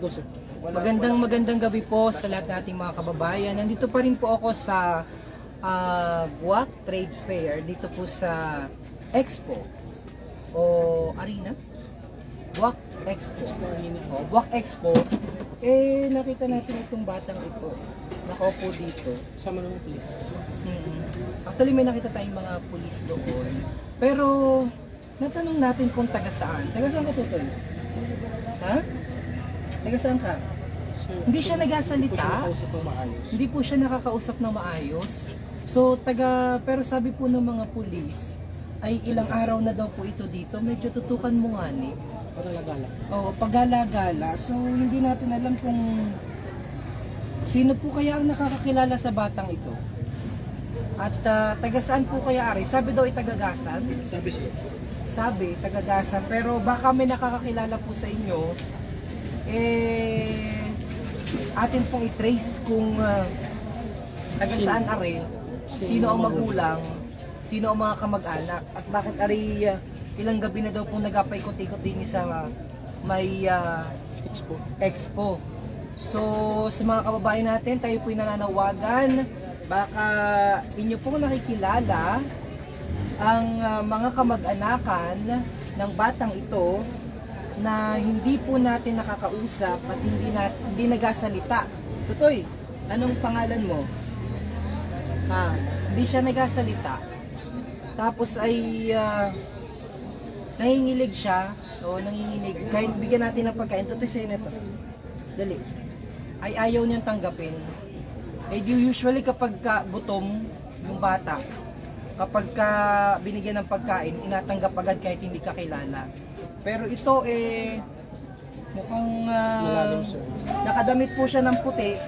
Magandang magandang gabi po sa lahat nating mga kababayan. Nandito pa rin po ako sa uh, Guac Trade Fair dito po sa Expo o Arena. Guac Expo. O, Guac Expo. Eh nakita natin itong batang ito. Nakaupo dito. Sama naman, please. Mm. Actually may nakita tayong mga pulis doon. Pero natanong natin kung taga saan. Taga saan ka tutoy? Ha? Taga saan ka? Hindi siya nagasalita. siya. Hindi po siya nakakausap ng maayos. So taga pero sabi po ng mga pulis ay ilang araw na daw po ito dito. Medyo tutukan mo nga ni. Para lagala. Oo, paggala-gala. So hindi natin alam kung sino po kaya ang nakakakilala sa batang ito. At ah, taga saan po kaya Ari? Sabi daw ay tagagasan. Sabi sir. Sabi, tagagasan. Pero baka may nakakakilala po sa inyo. Eh, atin pong i-trace kung ah, taga saan Ari, sino ang magulang, sino ang mga kamag-anak, at bakit Ari ah, ilang gabi na daw pong nagapaikot-ikot din sa may ah, Expo. Expo. So, sa mga kababayan natin, tayo po'y nananawagan. Baka inyo pong nakikilala ang ah, mga kamag-anakan ng batang ito na hindi po natin nakakausap at hindi, na, hindi nagasalita. Tutoy, anong pangalan mo? Ha, hindi siya nagasalita. Tapos ay ah, nangingilig siya. O, nanginginig. Kahit bigyan natin ng pagkain. Tutoy, sa'yo na to. Dali. Ay ayaw niyang tanggapin. Eh usually kapag ka gutom yung bata, kapag ka binigyan ng pagkain, inatanggap agad kahit hindi ka kilala. Pero ito eh mukhang sir. nakadamit po siya ng puti.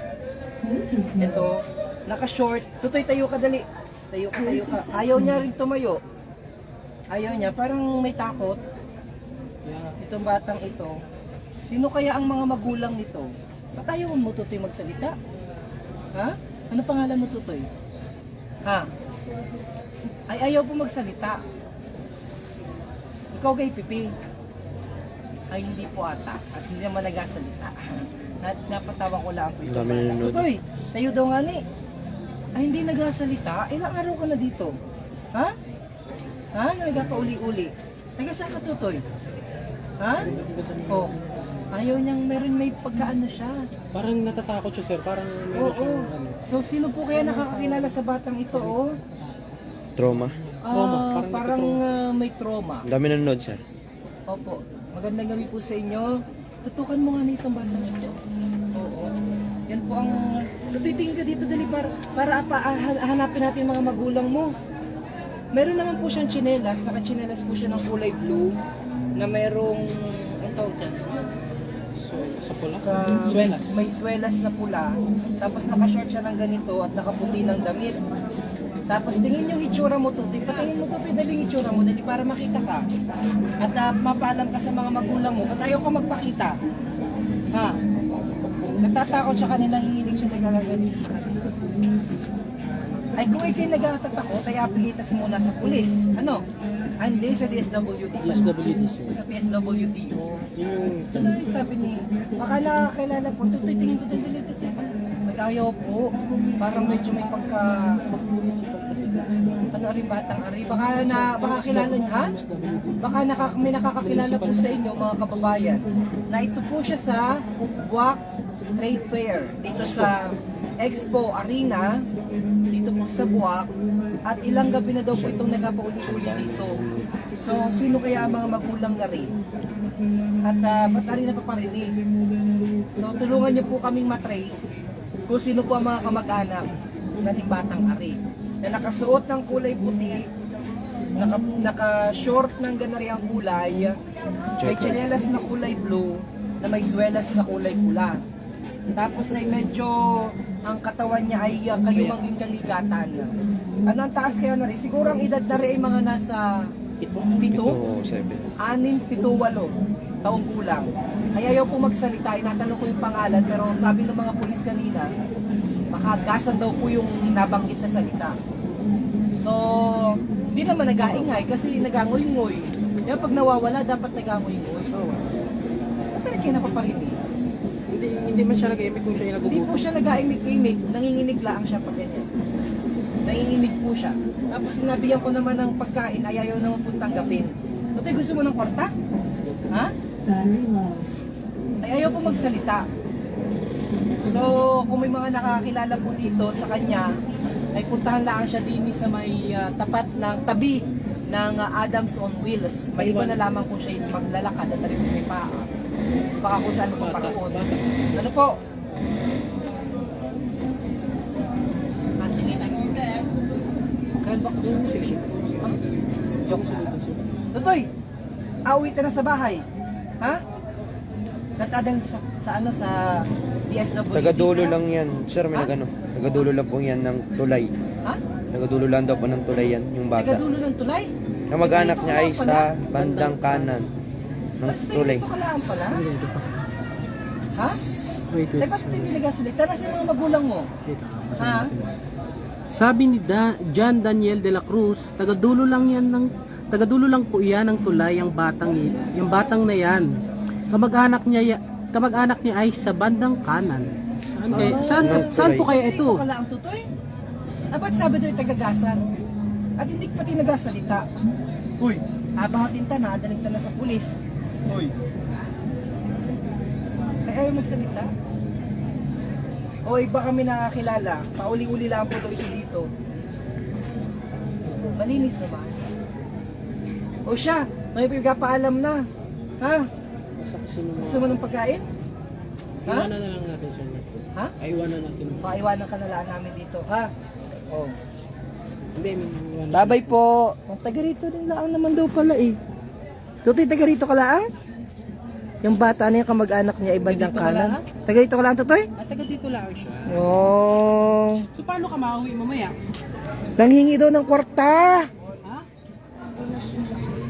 Ito, naka-short. Tutoy, tayo ka dali. Tayo ka, tayo ka. Ayaw niya rin tumayo. Ayaw niya, parang may takot itong batang ito, sino kaya ang mga magulang nito? Ba't ayaw mo tutoy magsalita? Ha? Ano pangalan mo tutoy? Ha? Ay ayaw po magsalita. Ikaw kay Pipi. Ay hindi po ata. At hindi naman nagasalita. At napatawa ko lang po ito. Dami nanonood. Tutoy, tayo daw nga ni. Ay hindi nagasalita. Ilang araw ka na dito? Ha? Ha? Nagpauli-uli. Taga saan ka tutoy? Ha? Oh. Ayaw niyang meron may pagkaano siya. Parang natatakot siya, sir. Parang Oo. meron siyang ano. So sino po kaya nakakakilala sa batang ito, oh? Trauma. Ah, Trauma, parang parang ah, may trauma. Ang dami nanonood, sir. Opo. Magandang gabi po sa inyo. Tutukan mo nga na itong batang ito. Oo. Yan po ang... Tututingin ka dito, dali, para, para pa, han- hanapin natin mga magulang mo. Meron naman po siyang chinelas. Naka-chinelas po siya ng kulay blue na merong... Ang tawag dyan? So, sa pula. sa Swelas. may swelas na pula tapos naka-short siya ng ganito at nakaputi ng damit tapos tingin yung itsura mo to patingin mo to daling itsura mo dali para makita ka. At uh, mapaalam ka sa mga magulang mo. Ba't ayaw ka magpakita? Ha? Natatakot siya kanila hihilig siya nagagalit. Ay kung ikay nagtatakot ay apilitas muna sa pulis. Ano? Hindi sa DSWD DSWD, sir. sa PSWDO Yun. Yung... ano yung sabi ni, baka nakakilala po, tutoy tingin ko tutoy. Ayaw po, parang medyo may pagka, ano rin batang ari, baka na, baka kilala niya, ha? Baka nakak, may nakakakilala po sa inyo mga kababayan, na ito po siya sa Buwak Trade Fair, dito sa Expo Arena, dito po sa Buwak, at ilang gabi na daw po itong nagapauli-uli dito. So, sino kaya ang mga magulang na rin? At uh, ba't ari napaparinig? So tulungan niyo po kaming matrace kung sino po ang mga kamag-anak na ni Batang Ari na nakasuot ng kulay puti, naka, naka-short ng ganari ang kulay, may tsinelas na kulay blue, na may swelas na kulay pula. Tapos ay medyo ang katawan niya ay uh, kayo maging kaligatan. Ano ang taas kaya na rin? Siguro ang edad na rin ay mga nasa pito, Ito, seven. anim, pito, walo taong gulang. Ay ayaw po magsalita, inatanong ko yung pangalan, pero sabi ng mga pulis kanina, makagasan daw po yung nabanggit na salita. So, di naman nag-aingay kasi nagangoy-ngoy. Kaya pag nawawala, dapat nagangoy-ngoy. Ba't talaga kayo napaparinig? hindi man siya nag-emit kung siya yung Hindi po siya nag-aimik-imik, nanginginig lang siya pag ganyan. Nanginginig po siya. Tapos sinabihan ko naman ng pagkain, ay ayaw naman po tanggapin. Totoy, gusto mo ng kwarta? Ha? Ay ayaw po magsalita. So, kung may mga nakakilala po dito sa kanya, ay puntahan lang siya din sa may ah, tapat ng tabi ng ah, Adams on Wheels. May iba na lamang kung siya yung maglalakad at rin may paa. Baka kung saan mapaparoon. bata. Ano po? Ah, sige na. Kaya ba ko sige. Ah, Joke lang. Tutoy, awi ka na sa bahay. Ha? Natadang sa, sa ano sa DSWD. Tagadulo lang yan. Sir, may nagano. Tagadulo lang po yan ng tulay. Ha? Tagadulo lang daw po ng tulay yan, yung bata. Tagadulo ng tulay? Ang mag-anak niya ay pala? sa bandang kanan ng Basta tulay. dito ka lang pala? Wait, ito pa. Ha? Wait, Eh, wait. ba't hindi nagasalita? Nasa yung mga magulang mo? Wait. Ha? Sabi ni da, John Daniel de la Cruz, tagadulo lang yan ng tagadulo lang po iyan ng tulay ang batang yung batang na yan. Kamag-anak niya ya- kamag-anak niya ay sa bandang kanan. Saan kaya, saan, Ng saan po kaya ito? Ka lang tutoy? Dapat sabi doon tagagasan. At hindi pati nagasalita. Uy, habang tinta na, adaling na sa pulis. Uy. Ay, ayaw magsalita. O iba kami nakakilala. Pauli-uli lang po ito dito. Malinis naman. O siya, may pagkapaalam na. Ha? Sa sino mo? Gusto mo ng pagkain? Ha? Iwanan na lang natin siya. Ha? Ay, iwanan natin. Maiwanan ka na lang namin dito, ha? Oh. Hindi, may. Babay po. Ang taga rito din lang naman daw pala eh. Tutoy, taga rito ka lang? Yung bata na yung kamag-anak niya, ibang Taga lang dito ka kanan. Taga rito ka lang, Tutoy? At taga dito lang siya. Oh. So, paano ka mauwi mamaya? Nanghingi daw ng kwarta. Ha?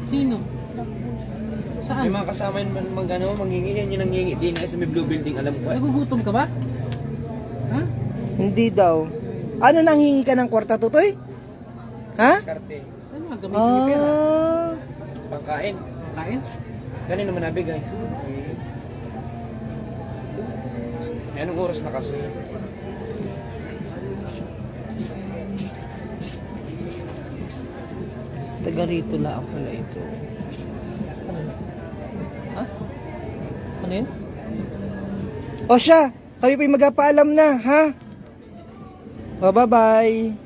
Sino? Saan? mga kasama yun man mag ano, manghingi yan yung nanghingi din sa may blue building alam ko. eh. Nagugutom ka ba? Ha? Hindi daw. Ano nanghingi ka ng kwarta, Tutoy? Ha? Diskarte. Saan nga gamitin yung pera? Ah. Pangkain. Kain? Ganun naman nabigay. Eh, anong oras na kasi? Taga rito lang pala ito. Ha? Ano yun? O siya, kayo po'y magpaalam na, ha? O, bye-bye.